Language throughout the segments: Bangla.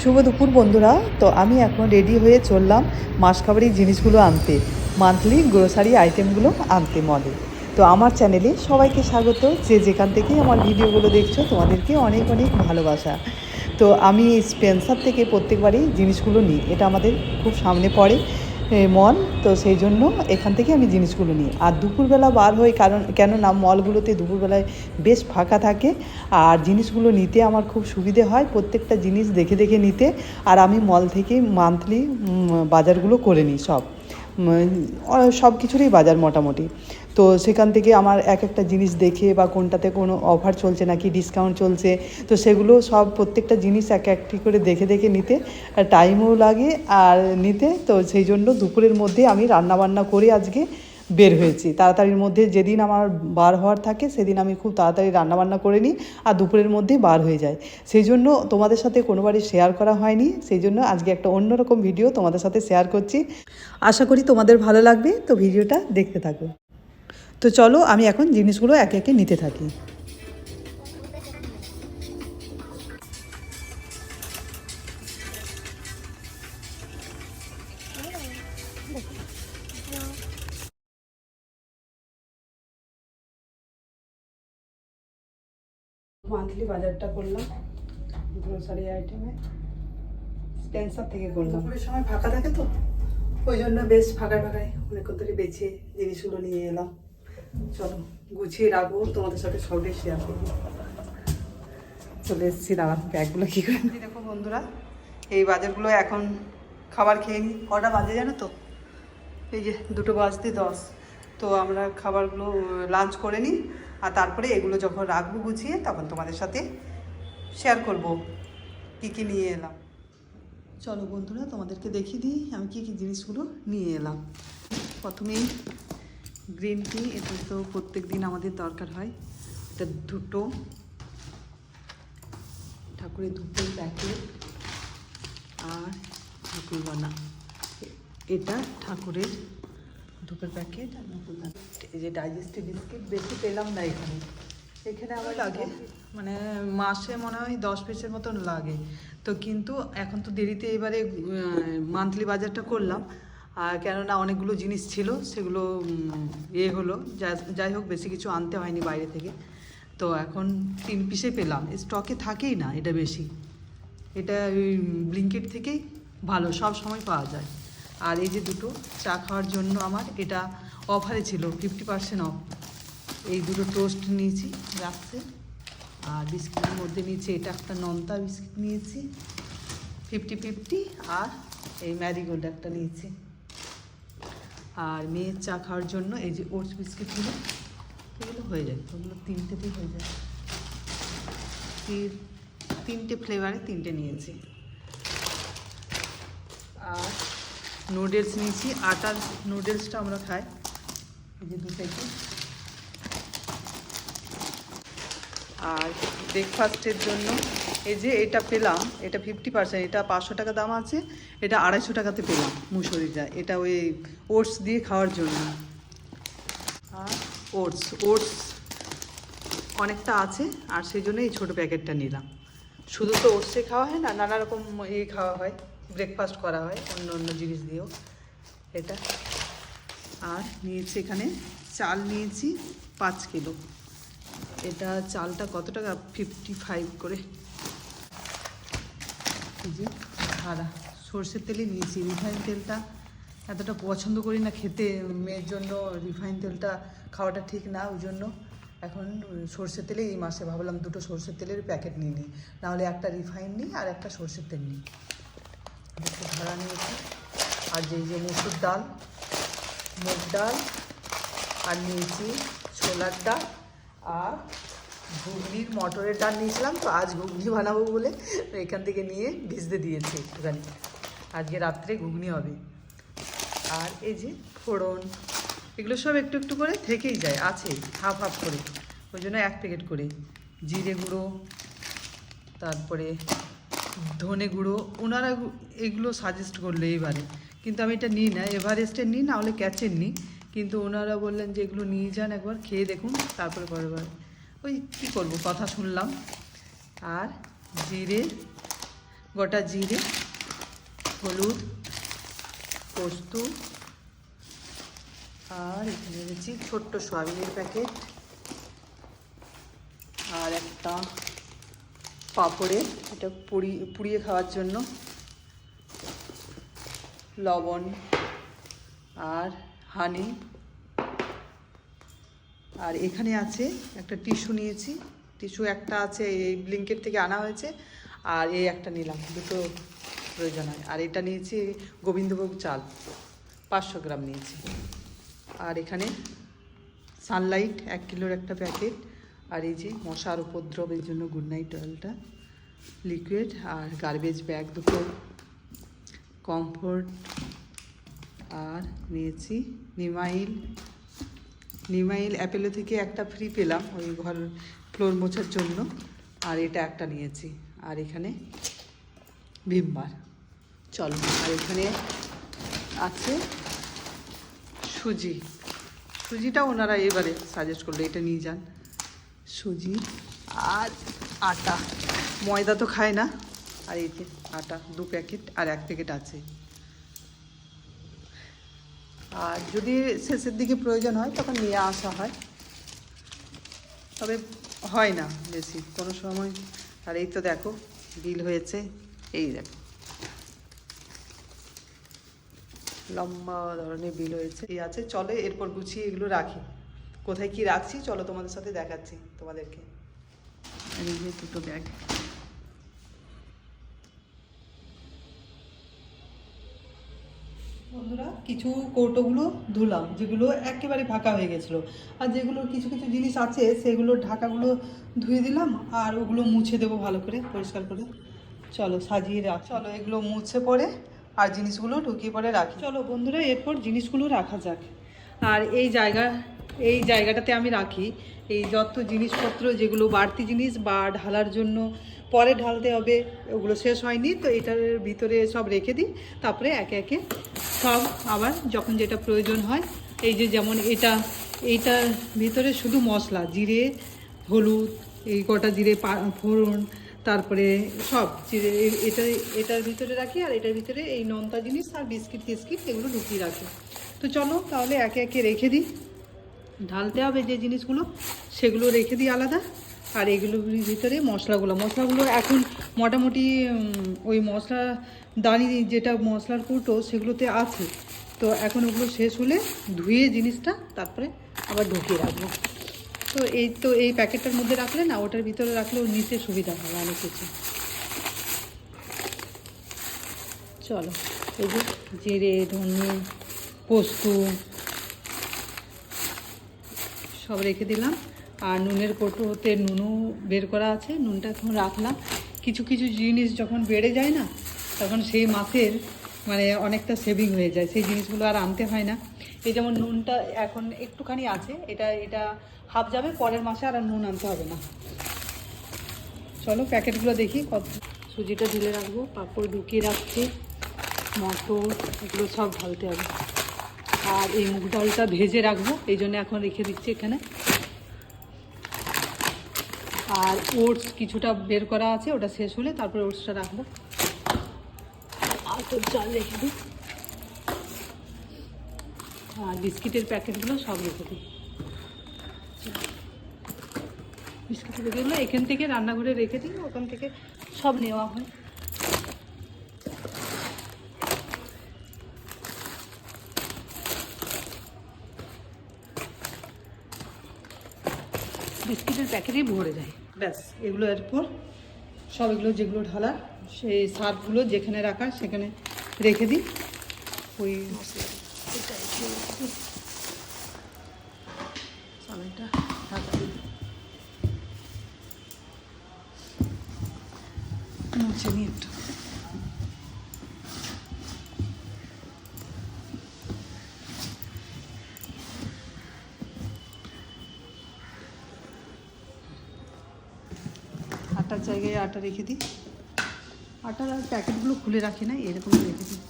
শুভ দুপুর বন্ধুরা। তো আমি এখন রেডি হয়ে চললাম মাসখাবারের জিনিসগুলো আনতে। মান্থলি গ্রোসারি আইটেমগুলো আনতে মলে তো আমার চ্যানেলে সবাইকে স্বাগত। যে যেখান থেকে আমার ভিডিওগুলো দেখছ, তোমাদেরকে অনেক অনেক ভালোবাসা। তো আমি স্পেন্সার থেকে প্রত্যেকবারই জিনিসগুলো নিই। এটা আমাদের খুব সামনে পড়ে। মল, তো সেই জন্য এখান থেকে আমি জিনিসগুলো নিই। আর দুপুরবেলা বার হই, কারণ, কেননা মলগুলোতে দুপুরবেলায় বেশ ফাঁকা থাকে, আর জিনিসগুলো নিতে আমার খুব সুবিধে হয়, প্রত্যেকটা জিনিস দেখে দেখে নিতে, আর আমি মল থেকেই মান্থলি বাজারগুলো করে নিই সব। সব কিছুরই বাজার মোটামুটি। তো সেখান থেকে আমার এক একটা জিনিস দেখে বা কোনটাতে কোনো অফার চলছে নাকি ডিসকাউন্ট চলছে, তো সেগুলো সব প্রত্যেকটা জিনিস এক একটি করে দেখে দেখে নিতে টাইমও লাগে আর নিতে, তো সেই জন্য দুপুরের মধ্যে আমি রান্নাবান্না করে আজকে। বের হয়েছি। তাড়াতাড়ির মধ্যে যেদিন আমার বার হওয়ার থাকে, সেদিন আমি খুব তাড়াতাড়ি রান্নাবান্না করে নিই আর দুপুরের মধ্যেই বার হয়ে যায়। সেই জন্য তোমাদের সাথে কোনোবারই শেয়ার করা হয়নি। সেই জন্য আজকে একটা অন্যরকম ভিডিও তোমাদের সাথে শেয়ার করছি। আশা করি তোমাদের ভালো লাগবে। তো ভিডিওটা দেখতে থাকো। তো চলো আমি এখন জিনিসগুলো একে একে নিতে থাকি। মান্থলি বাজারটা করলাম গ্রোসারি আইটেমে স্পেন্সার থেকে করলাম। দুপুরের সময় ফাঁকা থাকে তো ওই জন্য বেশ ফাঁকায় ফাঁকায় অনেক ধরে বেছে জিনিসগুলো নিয়ে এলাম। চলো গুছিয়ে রাখব তোমাদের সাথে সবটাই শেয়ার করব। চলে এসেছি দাঁড়ান ব্যাগগুলো কী করে দেখো বন্ধুরা এই বাজারগুলো এখন খাবার খেয়ে নিই কটা বাজে জানো তো? এই যে দুটো বাজতে দশ। তো আমরা খাবারগুলো লাঞ্চ করে নিই আর তারপরে এগুলো যখন রাখব গুছিয়ে, তখন তোমাদের সাথে শেয়ার করব কী কী নিয়ে এলাম। চলো বন্ধুরা, তোমাদেরকে দেখিয়ে দিই আমি কী কী জিনিসগুলো নিয়ে এলাম। প্রথমেই গ্রিন টি এটা তো প্রত্যেক দিন আমাদের দরকার হয়। এটা দুটো, ঠাকুরের ধূপের প্যাকেট আর ঠাকুরবানা। এটা ঠাকুরের ধূপের প্যাকেট আর এই যে ডাইজেস্টিভ বিস্কিট বেশি পেলাম না এখানে। এখানে আমার লাগে? মানে মাসে মনে হয় দশ পিসের মতন লাগে। তো কিন্তু এখন তো দেরিতে এবারে মান্থলি বাজারটা করলাম। আর কেননা অনেকগুলো জিনিস ছিল সেগুলো ইয়ে হলো। যাই হোক বেশি কিছু আনতে হয়নি বাইরে থেকে। তো এখন তিন পিসে পেলাম। স্টকে থাকেই না এটা বেশি। এটা ওই ব্লিঙ্কেট থেকেই ভালো সব সময় পাওয়া যায়। আর এই যে দুটো চা খাওয়ার জন্য আমার, এটা অফারে ছিল ফিফটি পার্সেন্ট অফ এই দুটো টোস্ট নিয়েছি, রাখছে। আর বিস্কিটের মধ্যে নিয়েছি, এটা একটা নন্তা বিস্কিট নিয়েছি ফিফটি ফিফটি আর এই ম্যারিগোল্ড একটা নিয়েছি। আর মেয়ের চা খাওয়ার জন্য এই যে ওটস বিস্কিটগুলো, এগুলো হয়ে যায়, ওগুলো তিনটেতেই হয়ে যায়। তিন- তিনটে ফ্লেভারে তিনটে নিয়েছি আর নুডলস নিয়েছি, আটার নুডলসটা আমরা খাই। যে দু প্যাকেট আর ব্রেকফাস্টের জন্য এই যে এটা পেলাম, এটা ফিফটি পার্সেন্ট এটা পাঁচশো টাকা দাম আছে, এটা আড়াইশো টাকাতে পেলাম মুসুরিটা। এটা ওই ওটস দিয়ে খাওয়ার জন্য। আর ওটস ওটস অনেকটা আছে, আর সেই জন্য এই ছোটো প্যাকেটটা নিলাম। শুধু তো ওটসে খাওয়া হয় না, নানা রকম ইয়ে খাওয়া হয়। ব্রেকফাস্ট করা হয়, অন্য অন্য জিনিস দিয়েও। এটা। আর নিয়েছি এখানে চাল নিয়েছি পাঁচ কিলো। এটা চালটা কত টাকা? ফিফটি ফাইভ করে যে সর্ষের তেলই নিয়েছি। রিফাইন তেলটা এতটা পছন্দ করি না খেতে। মেয়ের জন্য রিফাইন তেলটা খাওয়াটা ঠিক না, ওই জন্য এখন সর্ষের তেলে এই মাসে ভাবলাম দুটো সর্ষের তেলের প্যাকেট নিয়ে নিই। নাহলে একটা রিফাইন নিই আর একটা সর্ষের তেল নিই। ধরা নিয়েছি। আর যেই যে মুসুর ডাল, মুগ ডাল, আর নিয়েছি ছোলার ডাল, আর ঘুগনির মটরের ডাল নিয়েছিলাম। তো আজ ঘুগনি বানাবো বলে এখান থেকে নিয়ে ভিজতে দিয়েছি একটুখানি। আজকে রাত্রে ঘুগনি হবে। আর এই যে ফোড়ন, এগুলো সব একটু একটু করে থেকেই যায়, আছে, হাফ হাফ করে। ওই জন্য এক প্যাকেট করে। জিরে গুঁড়ো, তারপরে ধনে গুঁড়ো ওনারা এগুলো সাজেস্ট করল এবারে কিন্তু আমি এটা নিই না এভারেস্টের নিই, না হলে ক্যাচের নিই। কিন্তু ওনারা বললেন যে এগুলো নিয়ে যান একবার, খেয়ে দেখুন, তারপরে পরের ওই কী করব, কথা শুনলাম। আর জিরে, গোটা জিরে, হলুদ, পোস্ত, আর এখানে রয়েছে ছোট্ট সয়াবিনের প্যাকেট আর একটা পাঁপড়ে, এটা পুড়ি পুড়িয়ে খাওয়ার জন্য। লবণ আর হানি আর এখানে আছে একটা টিস্যু নিয়েছি। টিস্যু একটা আছে এই ব্লিঙ্কেট থেকে আনা হয়েছে। আর এই একটা নিলাম, দুটো প্রয়োজন হয়। আর এটা নিয়েছি গোবিন্দভোগ চাল, পাঁচশো গ্রাম নিয়েছি। আর এখানে সানলাইট এক কিলোর একটা প্যাকেট আর এই যে মশার উপদ্রবের জন্য গুড নাইট অয়েলটা লিকুইড আর গার্বেজ ব্যাগ দুটো কমফোর্ট আর নিয়েছি নিমাইল। নিমাইল অ্যাপেলো থেকে একটা ফ্রি পেলাম ওই ঘর ফ্লোর মোছার জন্য, আর এটা একটা নিয়েছি। আর এখানে ভিমবার। চলো, আর এখানে আছে সুজি। সুজিটা ওনারা এবারে সাজেস্ট করল, এটা নিয়ে যান। সুজি আর আটা। ময়দা তো খায় না। আর এই যে আটা, দু প্যাকেট আর এক প্যাকেট আছে। আর যদি শেষের দিকে প্রয়োজন হয়, তখন নিয়ে আসা হয়। তবে হয় না বেশি, কোনো সময়। আর এই তো দেখো, বিল হয়েছে। এই দেখো। লম্বা ধরনের বিল হয়েছে। এই আছে, চলে এরপর গুছিয়ে এগুলো রাখি। কোথায় কি রাখছি? চলো তোমাদের সাথে দেখাচ্ছি তোমাদেরকে। আর এই যে দুটো ব্যাগ বন্ধুরা কিছু কৌটোগুলো ধুলাম যেগুলো একেবারে ফাঁকা হয়ে গেছিল। আর যেগুলো কিছু কিছু জিনিস আছে সেগুলো ঢাকাগুলো ধুয়ে দিলাম আর ওগুলো মুছে দেবো ভালো করে পরিষ্কার করে। চলো সাজিয়ে রাখ। চলো এগুলো মুছে পরে আর জিনিসগুলো ঢুকিয়ে পরে রাখি। চলো বন্ধুরা এরপর জিনিসগুলো রাখা যাক। আর এই জায়গা এই জায়গাটাতে আমি রাখি। এই যত জিনিসপত্র, যেগুলো বাড়তি জিনিস বা ঢালার জন্য পরে ঢালতে হবে, ওগুলো শেষ হয়নি, তো এটার ভিতরে সব রেখে দিই। তারপরে একে একে সব আবার যখন যেটা প্রয়োজন হয়, এই যে যেমন এটা, এইটার ভিতরে শুধু মশলা, জিরে, হলুদ, এই কটা জিরে ফোড়ন, তারপরে সব জিরে এটা, এটার ভিতরে রাখি আর এটার ভিতরে এই নোনতা জিনিস আর বিস্কিট টিস্কিট এগুলো ঢুকিয়ে রাখি। তো চলো তাহলে একে একে রেখে দিই। ঢালতে হবে যে জিনিসগুলো, সেগুলো রেখে দিই আলাদা। আর এগুলোর ভিতরে মশলাগুলো মশলাগুলো এখন মোটামুটি ওই মশলা দানি, যেটা মশলার কৌটো, সেগুলোতে আছে। তো এখন ওগুলো শেষ হলে ধুয়ে জিনিসটা তারপরে আবার ঢুকিয়ে রাখব। তো এই তো এই প্যাকেটটার মধ্যে রাখলে না, ওটার ভিতরে রাখলেও নিতে সুবিধা হবে অনেক কিছু। চলো, এই যে জিরে, ধনে, পোস্ত সব রেখে দিলাম। আর নুনের কৌটোতে নুনও বের করা আছে। নুনটা এখন রাখলাম। কিছু কিছু জিনিস যখন বেড়ে যায় না, তখন সেই মাসের মানে অনেকটা সেভিং হয়ে যায়। সেই জিনিসগুলো আর আনতে হয় না। এই যেমন নুনটা এখন একটুখানি আছে, এটা এটা হাফ যাবে, পরের মাসে আর নুন আনতে হবে না। চলো প্যাকেটগুলো দেখি কত। সুজিটা ঢেলে রাখব, পাঁপড় ঢুকিয়ে রাখছি, মটর, এগুলো সব ঢালতে হবে। আর এই মুগ ডালটা ভেজে রাখব, এই জন্য এখন রেখে দিচ্ছি এখানে। আর ওটস কিছুটা বের করা আছে, ওটা শেষ হলে তারপরে ওটসটা রাখব। আর তো চাল রেখে দিই আর বিস্কিটের প্যাকেটগুলো সব রেখে দিই বিস্কিটের প্যাকেটগুলো এখান থেকে রান্নাঘরে রেখে দিই, ওখান থেকে সব নেওয়া হয়। বিস্কিটের প্যাকেটেই ভরে যায়। ব্যাস, এগুলো এরপর সব এগুলো যেগুলো ঢালা সেই সার্ফগুলো যেখানে রাখা সেখানে রেখে দিই। ওই আটার জায়গায় আটা রেখে দিই। আটার আর প্যাকেটগুলো খুলে রাখি না, এরকম রেখে দিই।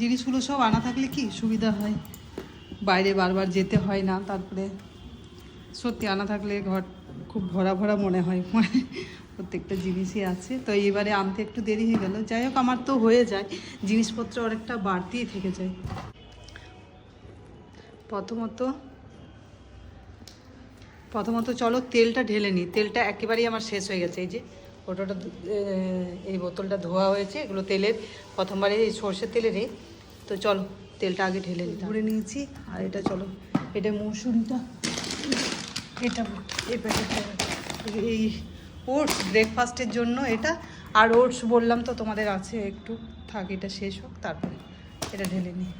জিনিসগুলো সব আনা থাকলে কি সুবিধা হয়? বাইরে বারবার যেতে হয় না, তারপরে সত্যি আনা থাকলে ঘর খুব ভরা ভরা মনে হয়। মানে প্রত্যেকটা জিনিসই আছে। তো এবারে আনতে একটু দেরি হয়ে গেল। যাই হোক, আমার তো হয়ে যায়। জিনিসপত্র অনেকটা বাড়তিই থেকে যায়। প্রথমত প্রথমত চলো তেলটা ঢেলে নিই। তেলটা একেবারেই আমার শেষ হয়ে গেছে। এই যে, ওটাটা এই বোতলটা ধোয়া হয়েছে, এগুলো তেলের। প্রথমবারে এই সর্ষের তেলেরই তো চলো, তেলটা আগে ঢেলে নিই। ভরে নিয়েছি। আর এটা চলো, এটা মৌসুমিটা। এটা, এই প্যাকেটটা। এই ওটস ব্রেকফাস্টের জন্য এটা। আর ওটস বললাম তো, তোমাদের আছে একটু। থাক, এটা শেষ হোক, তারপরে এটা ঢেলে নিই।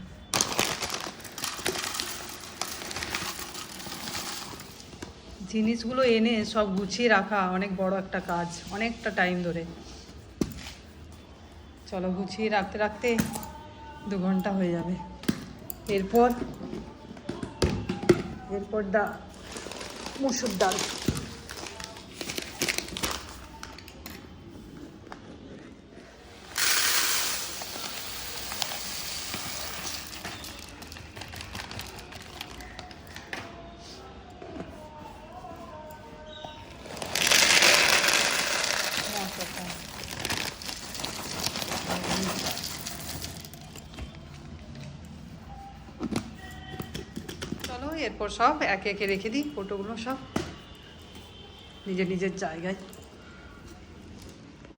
জিনিসগুলো এনে সব গুছিয়ে রাখা, অনেক বড় একটা কাজ, অনেকটা টাইম ধরে। চলো, গুছিয়ে রাখতে রাখতে দু ঘণ্টা হয়ে যাবে। এরপর এরপর ডা মুসুর ডাল। এরপর সব একে একে রেখে দিই ফটোগুলো সব নিজের নিজের জায়গায়।